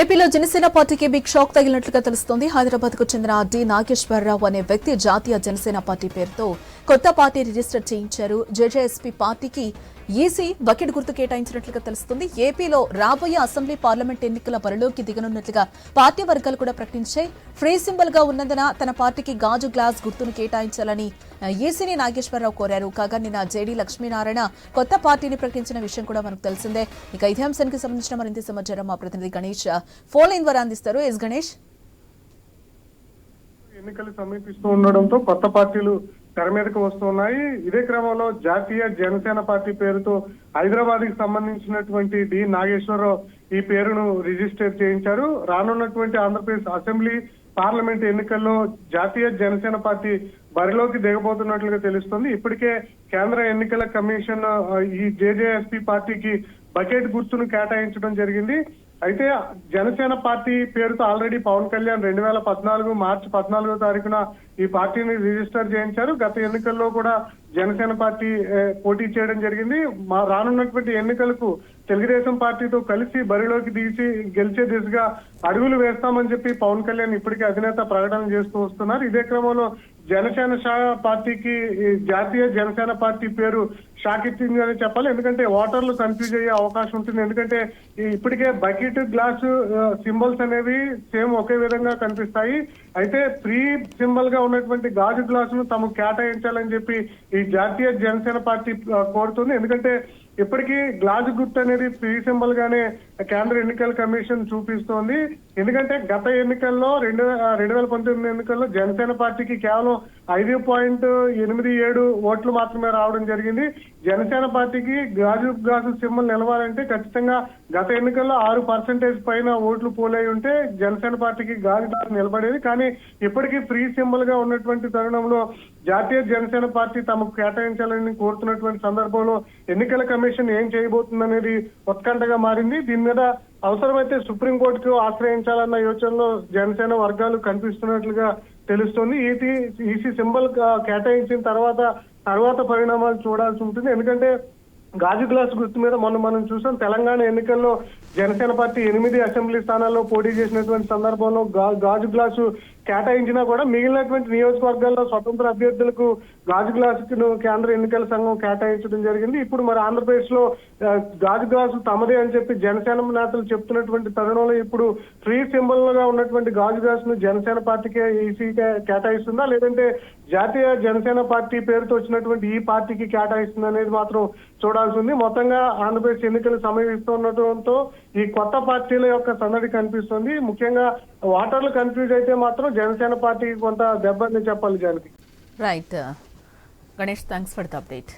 ఏపీలో జనసేన పార్టీకి big shock తగిలినట్లుగా తెలుస్తోంది. హైదరాబాద్కు చెందిన డి నాగేశ్వరరావు అనే వ్యక్తి జాతీయ జనసేన పార్టీ పేరుతో కొత్త పార్టీ రిజిస్టర్ చేయించారు. జేజేఎస్పీ పార్టీకి ఈసీ బకెట్ గుర్తు కేటాయించినట్లుగా తెలుస్తుంది. ఏపీలో రాబోయే అసెంబ్లీ పార్లమెంట్ ఎన్నికల బరిలోకి దిగనున్నట్లుగా పార్టీ వర్గాలు కూడా ప్రకటించాయి. ఫ్రీ సింబల్గా ఉన్నందున తన పార్టీకి గాజు గ్లాస్ గుర్తును కేటాయించాలని ఈసీని నాగేశ్వరరావు కోరారు. కాగా నిన్న జేడీ లక్ష్మీనారాయణ కొత్త పార్టీని ప్రకటించిన విషయం కూడా మనకు తెలిసిందే. ఇక ఇదే అంశానికి సంబంధించిన మరింత సమాచారం మా ప్రతినిధి గణేష్ ఫోన్ లైన్ ద్వారా అందిస్తారు. ఎస్ గణేష్. ఎన్నికలు సమీపిస్తూ ఉండడంతో కొత్త పార్టీలు తెర మీదకు వస్తున్నాయి. ఇదే క్రమంలో జాతీయ జనసేన పార్టీ పేరుతో హైదరాబాద్కి సంబంధించినటువంటి డి నాగేశ్వరరావు ఈ పేరును రిజిస్టర్ చేయించారు. రానున్నటువంటి ఆంధ్రప్రదేశ్ అసెంబ్లీ పార్లమెంట్ ఎన్నికల్లో జాతీయ జనసేన పార్టీ బరిలోకి దిగబోతున్నట్లుగా తెలుస్తుంది. ఇప్పటికే కేంద్ర ఎన్నికల కమిషన్ ఈ జేజేఎస్పీ పార్టీకి బకెట్ గుర్తును కేటాయించడం జరిగింది. అయితే జనసేన పార్టీ పేరుతో ఆల్రెడీ పవన్ కళ్యాణ్ రెండు వేల పద్నాలుగు మార్చి పద్నాలుగో తారీఖున ఈ పార్టీని రిజిస్టర్ చేయించారు. గత ఎన్నికల్లో కూడా జనసేన పార్టీ పోటీ చేయడం జరిగింది. మా రానున్నటువంటి ఎన్నికలకు తెలుగుదేశం పార్టీతో కలిసి బరిలోకి తీసి గెలిచే దిశగా అడుగులు వేస్తామని చెప్పి పవన్ కళ్యాణ్ ఇప్పటికే అధినేత ప్రకటన చేస్తూ వస్తున్నారు. ఇదే క్రమంలో జనసేన పార్టీకి జాతీయ జనసేన పార్టీ పేరు షాక్ ఇచ్చిందని చెప్పాలి. ఎందుకంటే ఓటర్లు కన్ఫ్యూజ్ అయ్యే అవకాశం ఉంటుంది. ఎందుకంటే ఇప్పటికే బకెట్ గ్లాసు సింబల్స్ అనేవి సేమ్ ఒకే విధంగా కనిపిస్తాయి. అయితే ప్రీ సింబల్గా ఉన్నటువంటి గాజు గ్లాసును తమకు కేటాయించాలని చెప్పి ఈ జాతీయ జనసేన పార్టీ కోరుతుంది. ఎందుకంటే ఇప్పటికీ గ్లాస్ గుర్తు అనేది త్రీ సింబల్ గానే కేంద్ర ఎన్నికల కమిషన్ చూపిస్తోంది. ఎందుకంటే గత ఎన్నికల్లో రెండు రెండు వేల పంతొమ్మిది ఎన్నికల్లో జనసేన పార్టీకి కేవలం ఐదు పాయింట్ ఎనిమిది ఏడు ఓట్లు మాత్రమే రావడం జరిగింది. జనసేన పార్టీకి గాజు గాజు సింబల్ నిలవాలంటే ఖచ్చితంగా గత ఎన్నికల్లో ఆరు పర్సెంటేజ్ పైన ఓట్లు పోలై ఉంటే జనసేన పార్టీకి గాజు గాజు నిలబడేది. కానీ ఇప్పటికీ ఫ్రీ సింబల్గా ఉన్నటువంటి తరుణంలో జాతీయ జనసేన పార్టీ తమకు కేటాయించాలని కోరుతున్నటువంటి సందర్భంలో ఎన్నికల కమిషన్ ఏం చేయబోతుందనేది ఉత్కంఠగా మారింది. దీని మీద అవసరమైతే సుప్రీంకోర్టుకు ఆశ్రయించాలన్న యోచనలో జనసేన వర్గాలు కనిపిస్తున్నట్లుగా తెలుస్తుంది. ఈసీ ఈసీ సింబల్ కేటాయించిన తర్వాత తర్వాత పరిణామాలు చూడాల్సి ఉంటుంది. ఎందుకంటే గాజు గ్లాస్ గుర్తు మీద మొన్న మనం చూసాం తెలంగాణ ఎన్నికల్లో జనసేన పార్టీ ఎనిమిది అసెంబ్లీ స్థానాల్లో పోటీ చేసినటువంటి సందర్భంలో గా- గాజు గ్లాసు కేటాయించినా కూడా మిగిలినటువంటి నియోజకవర్గాల్లో స్వతంత్ర అభ్యర్థులకు గాజు గ్లాసును కేంద్ర ఎన్నికల సంఘం కేటాయించడం జరిగింది. ఇప్పుడు మరి ఆంధ్రప్రదేశ్లో గాజు గ్లాసు తమదే అని చెప్పి జనసేన నేతలు చెప్తున్నటువంటి తరుణంలో ఇప్పుడు ఫ్రీ సింబల్గా ఉన్నటువంటి గాజు గ్లాసును జనసేన పార్టీకే ఈసీ కేటాయిస్తుందా? లేదంటే జాతీయ జనసేన పార్టీ పేరుతో వచ్చినటువంటి ఈ పార్టీకి కేటాయిస్తుంది అనేది మాత్రం చూడాల్సి ఉంది. మొత్తంగా ఆంధ్రప్రదేశ్ ఎన్నికలు సమీపిస్తుండటంతో ఈ కొత్త పార్టీల యొక్క సందడి కనిపిస్తుంది. ముఖ్యంగా ఓటర్లు కన్ఫ్యూజ్ అయితే మాత్రం జనసేన పార్టీకి కొంత దెబ్బని చెప్పాలి Janaki right Ganesh thanks for the update